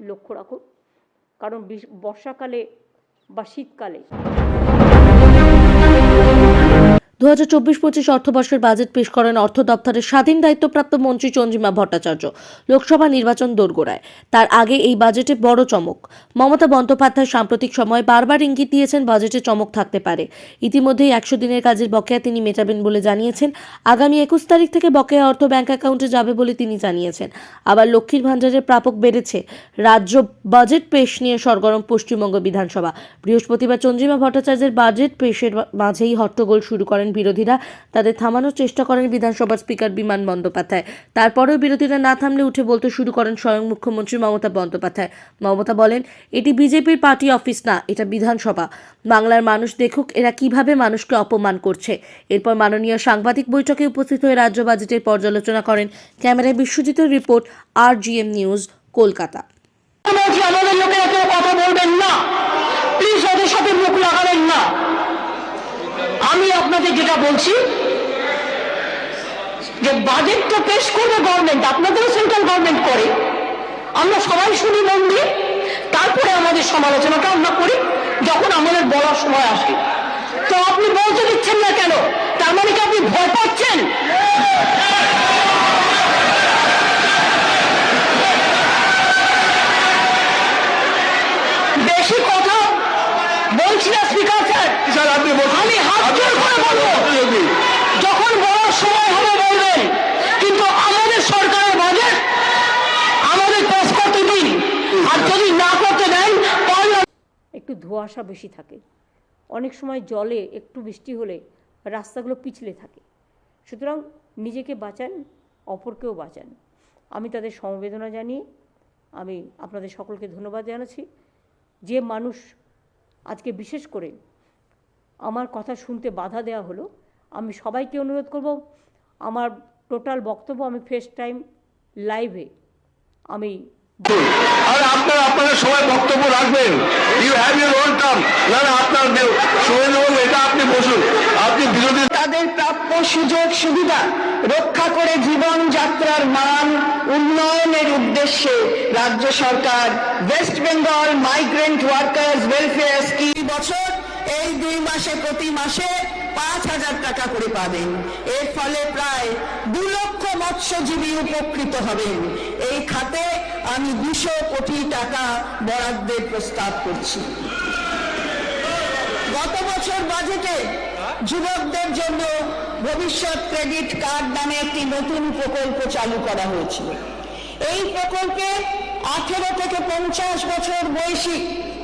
লক্ষ্য রাখো কারণ বর্ষাকালে বা শীতকালে দু হাজার চব্বিশ পঁচিশ অর্থবর্ষের বাজেট পেশ করেন অর্থ দপ্তরের স্বাধীন দায়িত্বপ্রাপ্ত মন্ত্রী চন্দ্রিমা ভট্টাচার্য। লোকসভা নির্বাচন দোরগোড়ায়। তার আগে এই বাজেটে বড় চমক। মমতা বন্দ্যোপাধ্যায় সাম্প্রতিক সময়ে বারবার ইঙ্গিত দিয়েছেন বাজেটে চমক থাকতে পারে। ইতিমধ্যেই একশো দিনের কাজের বকেয়া তিনি মেটাবেন বলে জানিয়েছেন। আগামী একুশ তারিখ থেকে বকেয়া অর্থ ব্যাংক অ্যাকাউন্টে যাবে বলে তিনি জানিয়েছেন। আবার লক্ষ্মীর ভাণ্ডারের প্রাপক বেড়েছে। রাজ্য বাজেট পেশ নিয়ে সরগরম পশ্চিমবঙ্গ বিধানসভা। বৃহস্পতিবার চন্দ্রিমা ভট্টাচার্যের বাজেট পেশের মাঝেই হট্টগোল শুরু করেন বিরোধীরা। তাদের থামানোর চেষ্টা করেন বিধানসভার স্পিকার বিমান বন্দ্যোপাধ্যায়। তারপরেও বিরোধীরা না থামলে উঠে বলতে শুরু করেন স্বয়ং মুখ্যমন্ত্রী মমতা বন্দ্যোপাধ্যায়। মমতা বলেন, এটি বিজেপির পার্টি অফিস না, এটা বিধানসভা। বাংলার মানুষ দেখুক এরা কীভাবে মানুষকে অপমান করছে। এরপর মাননীয় সাংবাদিক বৈঠকে উপস্থিত হয়ে রাজ্য বাজেটের পর্যালোচনা করেন ক্যামেরায় বিশ্বজিতের report R GM news, Kolkata. আমাদের লোকেরা কেউ কথা বলবেন না। প্লিজ ওদের সাথে মুখ লাগাবেন না। আমি আপনাদের যেটা বলছি, যে বাজেটটা পেশ করবে গভর্নমেন্ট আপনাদেরও সেন্ট্রাল গভর্নমেন্ট করে। আমরা সবাই শুনি মন দিয়ে, তারপরে আমাদের সমালোচনাটা আমরা করি, যখন আমাদের বলার সময় আসে। তো আপনি বলতে দিচ্ছেন না কেন? তার মানে কি আপনি ভয় পাচ্ছেন? বেশি কথা বলছি না স্পিকার স্যার স্যার আপনি আমি হাত জোর করে বলব। যখন বলার সময় হবে বলবেন কিন্তু আমাদের সরকারের বাজেট আমাদের পাস করতে দিন। আর যদি না করতে দেন তাহলে একটু ধোঁয়াশা বেশি থাকে। অনেক সময় জলে একটু বৃষ্টি হলে রাস্তাগুলো পিছলে থাকে। সুতরাং নিজেকে বাঁচান অপরকেও বাঁচান। আমি তাদের সমবেদনা জানিয়ে আমি আপনাদের সকলকে ধন্যবাদ জানাচ্ছি। যে মানুষ আজকে বিশেষ করে আমার কথা শুনতে বাধা দেওয়া হলো। আমি সবাইকে অনুরোধ করব আমার টোটাল বক্তব্য আমি ফেস টাইম লাইভে আমি আর আপনারা আপনাদের সবাই বক্তব্য রাখবেন। You have your own term না না আপনার নেবেন এটা আপনি বসুন। আপনি বিরোধী তাদের প্রাপ্য সুযোগ সুবিধা রক্ষা করে জীবন যাত্রার মান উন্নয়নের উদ্দেশ্যে রাজ্য সরকার West Bengal migrant workers welfare scheme বছর এই দুই মাসে, প্রতি মাসে পাঁচ হাজার টাকা করে পাবেন। এর ফলে প্রায় দু লক্ষ মৎস্যজীবী উপকৃত হবেন। এই খাতে আমি দুশো কোটি টাকা বরাদ্দের প্রস্তাব করছি। গত বছর বাজেটে যুবকদের জন্য ভবিষ্যৎ ক্রেডিট কার্ড নামে একটি নতুন প্রকল্প চালু করা হয়েছিল। এই প্রকল্পে আঠেরো থেকে পঞ্চাশ বছর বয়সী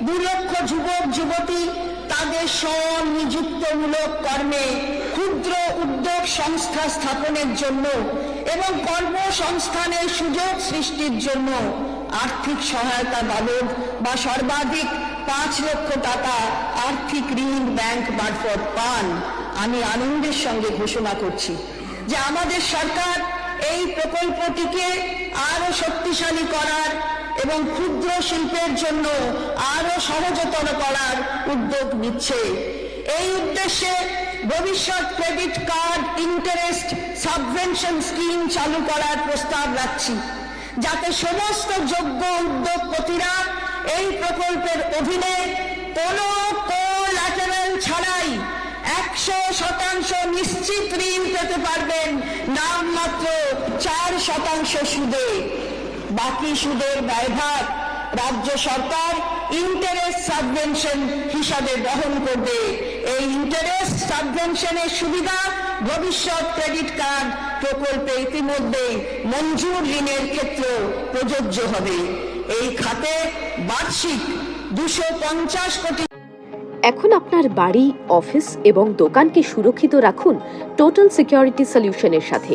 দু লক্ষ যুবক, যুবতী তাদের স্বনিযুক্তমূলক কর্মে ক্ষুদ্র উদ্যোগ সংস্থা স্থাপনের জন্য এবং কর্মসংস্থানের সুযোগ সৃষ্টির জন্য আর্থিক সহায়তা বাবদ বা সর্বাধিক পাঁচ লক্ষ টাকা আর্থিক ঋণ ব্যাংক মারফত পান, আমি আনন্দের সঙ্গে ঘোষণা করছি যে আমাদের সরকার এই প্রকল্পটিকে আরও শক্তিশালী করার এবং ক্ষুদ্র শিল্পের জন্য আরও সহজতর করার উদ্যোগ নিচ্ছে। এই উদ্দেশ্যে ভবিষ্যৎ credit card interest subvention scheme চালু করার প্রস্তাব রাখছি। যাতে সমস্ত যোগ্য উদ্যোগপতিরা এই প্রকল্পের অধীনে কোনো কোল্যাটারাল ছাড়াই একশো শতাংশ নিশ্চিত ঋণ পেতে পারবেন। নামমাত্র চার শতাংশ সুদে। বাকি সুদের ব্যয়ভার রাজ্য সরকার ইন্টারেস্ট সাবভেনশন হিসাবে বহন করবে। এই ইন্টারেস্ট সাবভেনশনের সুবিধা ভবিষ্যৎ ক্রেডিট কার্ড প্রকল্পে ইতিমধ্যে মঞ্জুর ঋণের ক্ষেত্রে প্রযোজ্য হবে। এই খাতে বার্ষিক দুশো পঞ্চাশ কোটি এখন আপনার বাড়ি, অফিস এবং দোকানকে সুরক্ষিত রাখুন টোটাল সিকিউরিটি সলিউশনের সাথে।